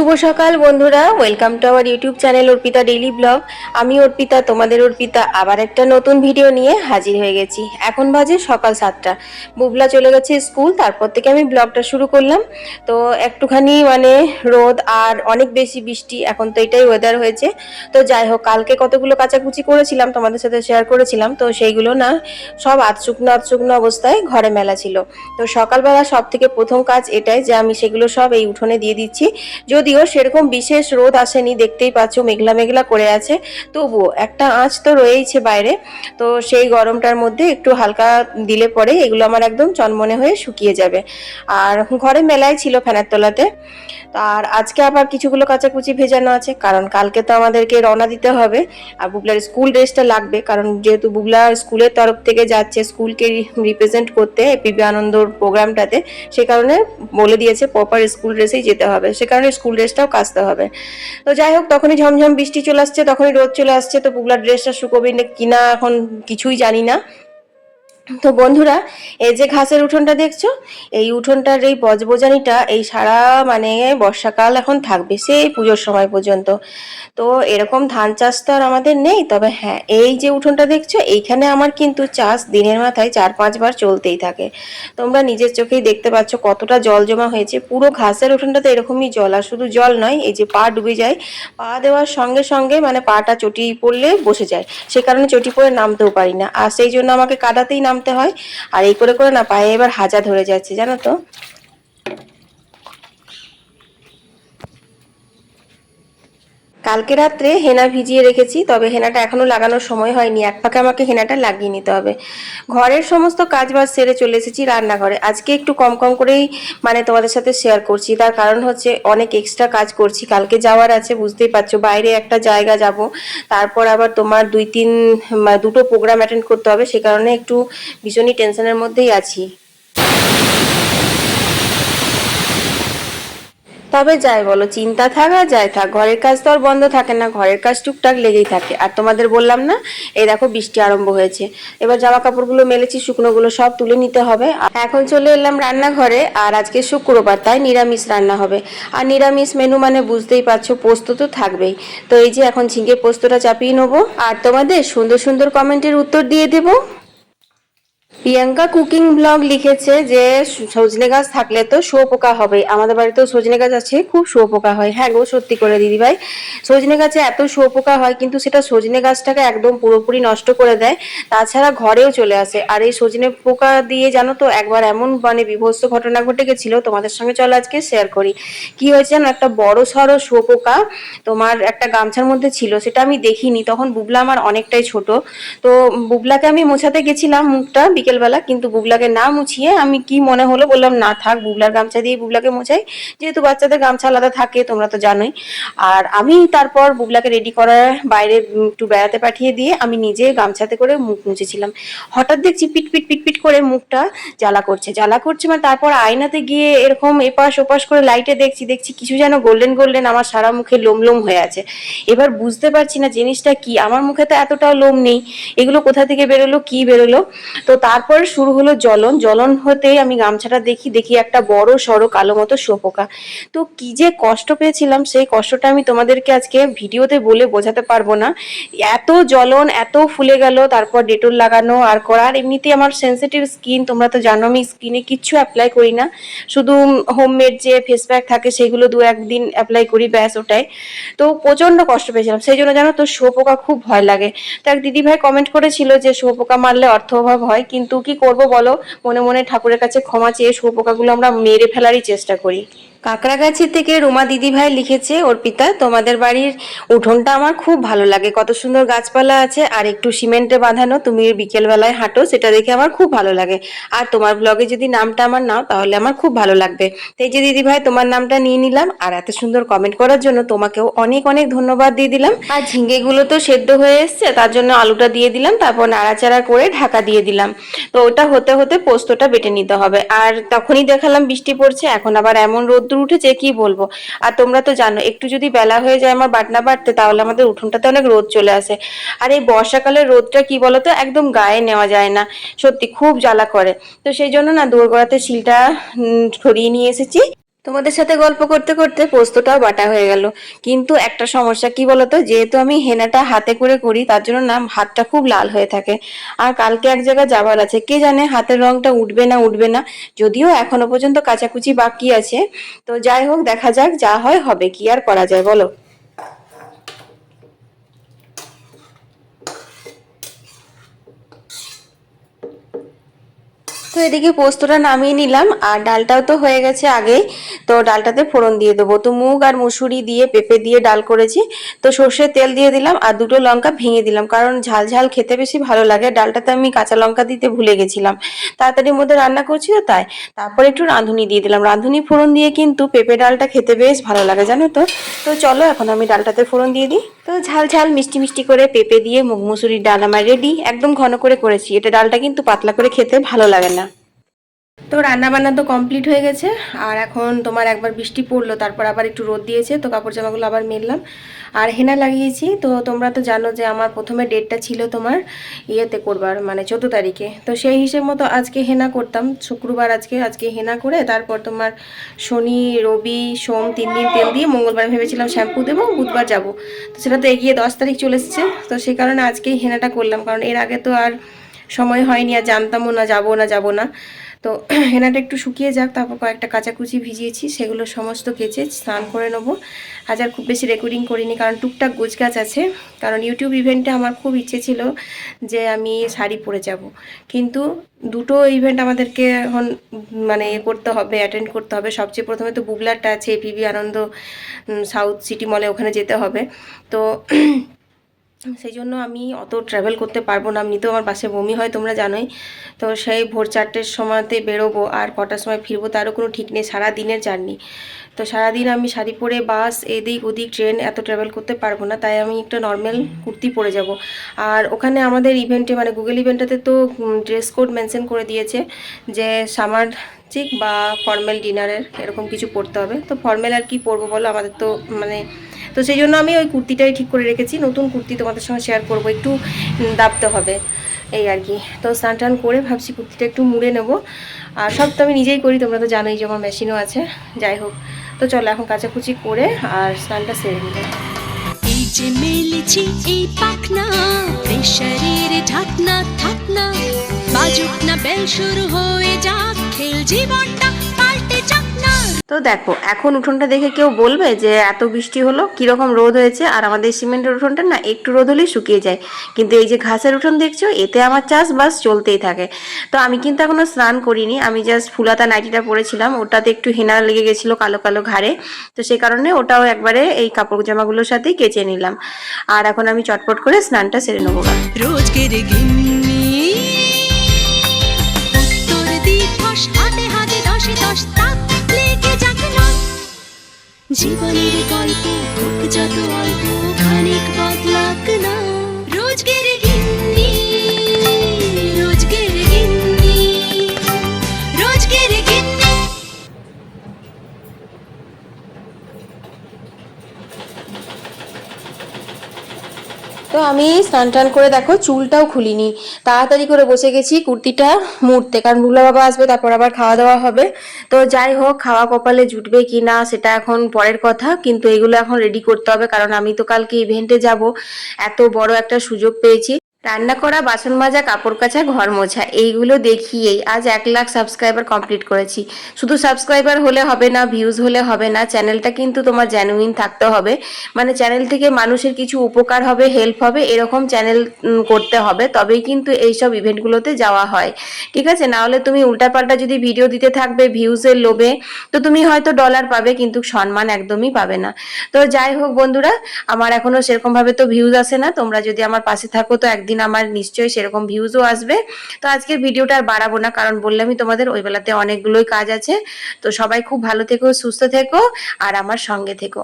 শুভ সকাল বন্ধুরা। Welcome to our YouTube channel Arpita daily vlog আমি অর্পিতা, তোমাদের অর্পিতা, আবার একটা নতুন ভিডিও নিয়ে হাজির হয়ে গেছি। এখন বাজে সকাল সাতটা। বুবলা চলে গেছে স্কুল, তারপর থেকে আমি ব্লগটা শুরু করলাম। তো একটুখানি মানে রোদ আর অনেক বেশি বৃষ্টি, এখন তো এটাই ওয়েদার হয়েছে। তো যাই হোক, কালকে কতগুলো কাচাকুচি করেছিলাম, তোমাদের সাথে শেয়ার করেছিলাম। তো সেইগুলো না, সব আধশুকনো আধশুকনো অবস্থায় ঘরে মেলা ছিল। তো সকালবেলা সব থেকে প্রথম কাজ এটাই যে আমি সেগুলো সব এই উঠোনে দিয়ে দিচ্ছি। যদিও সেরকম বিশেষ রোদ আসেনি, দেখতেই পাচ্ছ মেঘলা মেঘলা করে আছে। তবুও একটা আঁচ তো রয়েইছে বাইরে। তো সেই গরমটার মধ্যে একটু হালকা দিলে পরে এগুলো আমার একদম চনমনে হয়ে শুকিয়ে যাবে। আর ঘরে মেলায় ছিল ফ্যানের তলাতে। আর আজকে আবার কিছুগুলো কাচাকুচি ভেজানো আছে, কারণ কালকে তো আমাদেরকে রওনা দিতে হবে। আর বুবলার স্কুল ড্রেসটা লাগবে, কারণ যেহেতু বুবলা স্কুলের তরফ থেকে যাচ্ছে স্কুলকে রিপ্রেজেন্ট করতে পিবি আনন্দর প্রোগ্রামটাতে, সে কারণে বলে দিয়েছে প্রপার স্কুল ড্রেসেই যেতে হবে। সে কারণে স্কুল ড্রেসটাও কাচতে হবে। তো যাই হোক, তখনই ঝমঝম বৃষ্টি চলে আসছে, তখনই রোদ চলে আসছে, তো পুগলার ড্রেসটা শুকোবে কিনা এখন কিছুই জানি না। তো বন্ধুরা, এই যে ঘাসের উঠোনটা দেখছ, এই উঠোনটার এই বজবজানিটা এই সারা মানে বর্ষাকাল এখন থাকবে সেই পুজোর সময় পর্যন্ত। তো এরকম ধান চাষ তো আর আমাদের নেই, তবে হ্যাঁ এই যে উঠোনটা দেখছ, এইখানে আমার কিন্তু চাষ দিনের মাথায় চার পাঁচবার চলতেই থাকে। তোমরা নিজের চোখেই দেখতে পাচ্ছ কতটা জল জমা হয়েছে। পুরো ঘাসের উঠোনটাতে এরকমই জল, আর শুধু জল নয়, এই যে পা ডুবে যায়, পা দেওয়ার সঙ্গে সঙ্গে মানে পাটা চটি পড়লে বসে যায়। সে কারণে চটি পড়ে নামতেও পারি না। আর সেই জন্য আমাকে কাদাতেই নামতে হয়। আর এই করে করে না পায়ে এবার হাজা ধরে যাচ্ছে জানো তো? কালকে রাত্রে হেনা ভিজিয়ে রেখেছি, তবে হেনাটা এখনও লাগানোর সময় হয়নি। এক পাকে আমাকে হেনাটা লাগিয়ে নিতে হবে। ঘরের সমস্ত কাজ বাজ সেরে চলে এসেছি রান্নাঘরে। আজকে একটু কম কম করেই মানে তোমাদের সাথে শেয়ার করছি। তার কারণ হচ্ছে অনেক এক্সট্রা কাজ করছি। কালকে যাওয়ার আছে, বুঝতেই পারছ। বাইরে একটা জায়গা যাব, তারপর আবার তোমার দুই তিন, দুটো প্রোগ্রাম অ্যাটেন্ড করতে হবে। সে কারণে একটু ভীষণই টেনশনের মধ্যেই আছি। তবে যাই বলো, চিন্তা থাক আর যাই থাক। ঘরের কাজ তো আর বন্ধ থাকে না, ঘরের কাজ টুকটাক লেগেই থাকে। আর তোমাদের বললাম না, এই দেখো বৃষ্টি আরম্ভ হয়েছে। এবার জামা কাপড়গুলো মেলেছি, শুকনোগুলো সব তুলে নিতে হবে। এখন চলে এলাম রান্নাঘরে, আর আজকে শুক্রবার, তাই নিরামিষ রান্না হবে। আর নিরামিষ মেনু মানে বুঝতেই পারছ, পোস্ত তো থাকবেই। তো এই যে এখন ঝিঙে পোস্তটা চাপিয়ে নেব। আর তোমাদের সুন্দর সুন্দর কমেন্টের উত্তর দিয়ে দেবো। প্রিয়াঙ্কা কুকিং ব্লগ লিখেছে যে, সজনে গাছ থাকলে তো শুয়োপোকা হবে আমাদের বাড়িতেও সজনে গাছ আছে, খুব শুয়োপোকা হয়। হ্যাঁ গো, সত্যি করে দিদি ভাই। সজনে গাছে এত শুয়োপোকা হয়, কিন্তু সেটা সজনে গাছটাকে একদম পুরোপুরি নষ্ট করে দেয়। তাছাড়া ঘরেও চলে আসে। আর এই সজনে পোকা দিয়ে জানো তো, একবার এমন মানে বিভৎস ঘটনা ঘটে গেছিল, তোমাদের সঙ্গে চলো আজকে শেয়ার করি। কি হয়েছে জানো, একটা বড় সড়ো শুয়োপোকা তোমার একটা গামছার মধ্যে ছিল, সেটা আমি দেখিনি। তখন বুবলা আমার অনেকটাই ছোট। তো বুবলাকে আমি মোছাতে গেছিলাম মুখটা বিকেলবেলা, কিন্তু বুবলাকে না মুছিয়ে আমি কি মনে হলো বললাম, না থাক, বুবলার গামছা দিয়ে বুবলাকে মোছাই। যেহেতু বাচ্চাদের গামছা আলাদা থাকে, তোমরা তো জানোই। আর আমি তারপর বুবলাকে রেডি করার বাইরে একটু বেড়াতে পাঠিয়ে দিয়ে আমি নিজে গামছাতে করে মুখ মুছেছিলাম। হঠাৎ দেখছি পিট পিট পিট পিট করে মুখটা জ্বালা করছে। জ্বালা করছে মানে তারপর আয়নাতে গিয়ে এরকম এপাশ ওপাশ করে লাইটে দেখছি দেখছি কিছু যেন গোল্ডেন গোল্ডেন আমার সারা মুখে লোম লোম হয়ে আছে। এবার বুঝতে পারছি না জিনিসটা কি, আমার মুখে তো এতটাও লোম নেই। এগুলো কোথা থেকে বেরোলো, কি বেরোলো? তো তারপর শুরু হলো জ্বলন। জ্বলন হতেই আমি গামছাটা দেখি দেখি একটা বড় সড়ো কালো মতো শোপোকা। তো কি যে কষ্ট পেয়েছিলাম, সেই কষ্টটা আমি তোমাদেরকে আজকে ভিডিওতে বলে বোঝাতে পারব না। এত জ্বলন, এত ফুলে গেল, তারপর ডেটল লাগানো আর করার এমনিতে আমার সেন্সিটিভ স্কিন তোমরা তো জানো আমি স্কিনে কিচ্ছু অ্যাপ্লাই করি না। শুধু হোমমেড যে ফেস প্যাক থাকে, সেগুলো দু একদিন অ্যাপ্লাই করি, ব্যাস ওটাই। তো প্রচণ্ড কষ্ট পেয়েছিলাম। সেই জন্য জানো তো শুয়োপোকা খুব ভয় লাগে। তো এক দিদি ভাই কমেন্ট করেছিল যে শুয়োপোকা মারলে অর্থ অভাব হয়, কিন্তু কি করব বলো? মনে মনে ঠাকুরের কাছে ক্ষমা চেয়ে শুয়োপোকাগুলো আমরা মেরে ফেলারই চেষ্টা করি। কাঁকড়াগাছি থেকে রুমা দিদি ভাই লিখেছে অর্পিতা তোমাদের বাড়ির উঠোনটা আমার খুব ভালো লাগে। কত সুন্দর গাছপালা আছে আর একটু সিমেন্টে বাঁধানো, তুমি বিকেলবেলায় হাঁটো, সেটা দেখে আমার খুব ভালো লাগে। আর তোমার ব্লগে যদি নামটা আমার নাও, তাহলে আমার খুব ভালো লাগবে। তো এই যে দিদি ভাই তোমার নামটা নিয়ে নিলাম, আর এত সুন্দর কমেন্ট করার জন্য তোমাকেও অনেক অনেক ধন্যবাদ দিয়ে দিলাম। আর ঝিঙ্গেগুলো তো সেদ্ধ হয়ে এসছে, তার জন্য আলুটা দিয়ে দিলাম, তারপর নাড়াচাড়া করে ঢাকা দিয়ে দিলাম। তো ওটা হতে হতে পোস্তটা বেটে নিতে হবে। আর তখনই দেখালাম বৃষ্টি পড়ছে, এখন আবার এমন রোদ্দুর উঠেছে, কি বলব? আর তোমরা তো জানো, একটু যদি বেলা হয়ে যায় আমার বাটনা বাড়তে, তাহলে আমাদের উঠোনটাতে অনেক রোদ চলে আসে। আর এই বর্ষাকালের রোদটা কি বলতো, একদম গায়ে নেওয়া যায় না। সত্যি খুব জ্বালা করে। তো সেই জন্য না দোরগোড়াতে শিলটা সরিয়ে নিয়ে এসেছি। তোমাদের সাথে গল্প করতে করতে পোস্তটাও বাটা হয়ে গেল। কিন্তু একটা সমস্যা কি বলতো? যেহেতু আমি হেনাটা হাতে করে করি, তার জন্য না হাতটা খুব লাল হয়ে থাকে। আর কালকে এক জায়গায় যাবার আছে। কে জানে হাতের রংটা উঠবে না উঠবে না। যদিও এখনও পর্যন্ত কাচাকুচি বাকি আছে। তো যাই হোক, দেখা যাক যা হয়, হবে কি আর করা যায়, বলো। এদিকে পোস্তটা নামিয়ে নিলাম, আর ডালটাও তো হয়ে গেছে আগেই তো ডালটাতে ফোড়ন দিয়ে দেবো। তো মুগ আর মুসুরি দিয়ে পেঁপে দিয়ে ডাল করেছি। তো সর্ষের তেল দিয়ে দিলাম, আর দুটো লঙ্কা ভেঙে দিলাম, কারণ ঝাল ঝাল খেতে বেশি ভালো লাগে। ডালটাতে আমি কাঁচা লঙ্কা দিতে ভুলে গেছিলাম। তাড়াতাড়ির মধ্যে রান্না করছি তো তাই। তারপর একটু রাঁধুনি দিয়ে দিলাম। রাঁধুনি ফোড়ন দিয়ে কিন্তু পেঁপে ডালটা খেতে বেশ ভালো লাগে, জানো তো? তো চলো, এখন আমি ডালটাতে ফোড়ন দিয়ে দিই। তো ঝাল ঝাল মিষ্টি মিষ্টি করে পেঁপে দিয়ে মুগ মুসুরির ডাল আমার রেডি। একদম ঘন করে করেছি। এটা ডালটা কিন্তু পাতলা করে খেতে ভালো লাগে না। তো রান্না বান্না তো কমপ্লিট হয়ে গেছে, আর এখন তোমার একবার বৃষ্টি পড়ল, তারপর আবার একটু রোদ দিয়েছে, তো কাপড় জামাগুলো আবার মেললাম। আর হেনা লাগিয়েছি, তো তোমরা তো জানো যে আমার প্রথমে ডেটটা ছিল তোমার ইয়েতে করবার মানে চোদ্দ তারিখে। তো সেই হিসেব মতো আজকে হেনা করতাম, শুক্রবার আজকে আজকে হেনা করে তারপর তোমার শনি, রবি, সোম তিন দিন তেল দিয়ে মঙ্গলবার ভেবেছিলাম শ্যাম্পু দেবো, বুধবার যাব। তো সেটা তো এগিয়ে দশ তারিখ চলে এসেছে, তো সেই কারণে আজকেই হেনাটা করলাম, কারণ এর আগে তো আর সময় হয়নি, আর জানতামও না, যাব না যাব না। তো হেনাটা একটু শুকিয়ে যাক, তারপর কয়েকটা কাঁচাকুচি ভিজিয়েছি, সেগুলো সমস্ত কেচে স্নান করে নেব। আজ আর খুব বেশি রেকর্ডিং করিনি, কারণ টুকটাক গোছগাছ আছে, কারণ ইউটিউব ইভেন্টে আমার খুব ইচ্ছে ছিল যে আমি শাড়ি পরে যাব। কিন্তু দুটো ইভেন্ট আমাদেরকে এখন মানে এ করতে হবে অ্যাটেন্ড করতে হবে। সবচেয়ে প্রথমে তো বুবলারটা আছে পিবি আনন্দ সাউথ সিটি মলে ওখানে যেতে হবে। তো সেই জন্য আমি অত ট্রাভেল করতে পারব না। এমনিতেও আমার বাসে বমি হয় তোমরা জানোই। তো সেই ভোর চারটের সময়তে বেরোবো আর কটার সময় ফিরবো তারও কোনো ঠিক নেই সারা দিনের জার্নি। তো সারাদিন আমি শাড়ি পরে বাস এদিক ওদিক ট্রেন এত ট্রাভেল করতে পারব না তাই আমি একটা নর্মাল কুর্তি পরে যাব। আর ওখানে আমাদের ইভেন্টে মানে গুগল ইভেন্টটাতে তো ড্রেস কোড মেনশন করে দিয়েছে যে সামার চিক বা ফর্মাল ডিনারের এরকম কিছু পরতে হবে। তো ফর্মাল আর কি পরবো বলো? আমাদের তো মানে তো সেই জন্য আমি ওই কুর্তিটাই ঠিক করে রেখেছি। নতুন কুর্তি তোমাদের সঙ্গে শেয়ার করব। একটু দাবতে হবে। এই আর কি। তো স্নান টান করে ভাবছি কুর্তিটা একটু মুড়ে নেব। আর সব তো আমি নিজেই করি, তোমরা তো জানোই যে আমার মেশিনও আছে। যাই হোক, তো চলো এখন কাচাকুচি করে আর স্নানটা সেরে নিতে এই যে মেলেছি এই পাখনা প্রেশারের ঢাকনা, থাকনা। বাজুক না বেল শুরু হয়ে যাক খেল জীবনটা তো দেখো, এখন উঠোনটা দেখে কেউ বলবে যে এত বৃষ্টি হলো, কীরকম রোদ হয়েছে, আর আমাদের সিমেন্টের উঠোনটা না একটু রোদ হলেই শুকিয়ে যায়। কিন্তু এই যে ঘাসের উঠোন দেখছ, এতে আমার চাষবাস চলতেই থাকে। তো আমি কিন্তু এখনও স্নান করিনি, আমি জাস্ট ফুলাতা নাইটিটা পরেছিলাম, ওটাতে একটু হেনা লেগে গেছিল কালো কালো ঘাড়ে। তো সেই কারণে ওটাও একবারে এই কাপড় জামাগুলোর সাথেই কেচে নিলাম। আর এখন আমি চটপট করে স্নানটা সেরে নেব। দশে দশ জীবনের গল্প যত অল্প খানিক বদলাক না। রোজকের আমি স্নান টান করে দেখো চুলটাও খুলিনি। তাড়াতাড়ি করে বসে গেছি কুর্তিটা মুড়তে, কারণ ভুলা বাবা আসবে, তারপর আবার খাওয়া দাওয়া হবে। তো যাই হোক, খাওয়া কপালে জুটবে কি না, সেটা এখন পরের কথা, কিন্তু এগুলো এখন রেডি করতে হবে, কারণ আমি তো কালকে ইভেন্টে যাব। এত বড় একটা সুযোগ পেয়েছি। রান্না করা, বাসন মাজা, কাপড় কাচা, ঘর মোছা, এইগুলো দেখিয়েই আজ এক লাখ সাবস্ক্রাইবার কমপ্লিট করেছি। শুধু সাবস্ক্রাইবার হলে হবে না ভিউজ হলে হবে না চ্যানেলটা কিন্তু তোমার জেনুইন থাকতে হবে। মানে চ্যানেল থেকে মানুষের কিছু উপকার হবে হেল্প হবে, এরকম চ্যানেল করতে হবে, তবেই কিন্তু এইসব ইভেন্টগুলোতে যাওয়া হয়। ঠিক আছে? না হলে তুমি উল্টাপাল্টা যদি ভিডিও দিতে থাকবে ভিউজের লোভে, তো তুমি হয়তো ডলার পাবে, কিন্তু সম্মান একদমই পাবে না। তো যাই হোক বন্ধুরা, আমার এখনও সেরকমভাবে তো ভিউজ আসে না, তোমরা যদি আমার পাশে থাকো, তো একদিন আমার নিশ্চয়ই সেরকম ভিউজও আসবে। তো আজকের ভিডিওটা আর বাড়াবো না, কারণ বললামই তোমাদের ওই বেলাতে অনেকগুলোই কাজ আছে। তো সবাই খুব ভালো থেকো, সুস্থ থেকো, আর আমার সঙ্গে থেকো।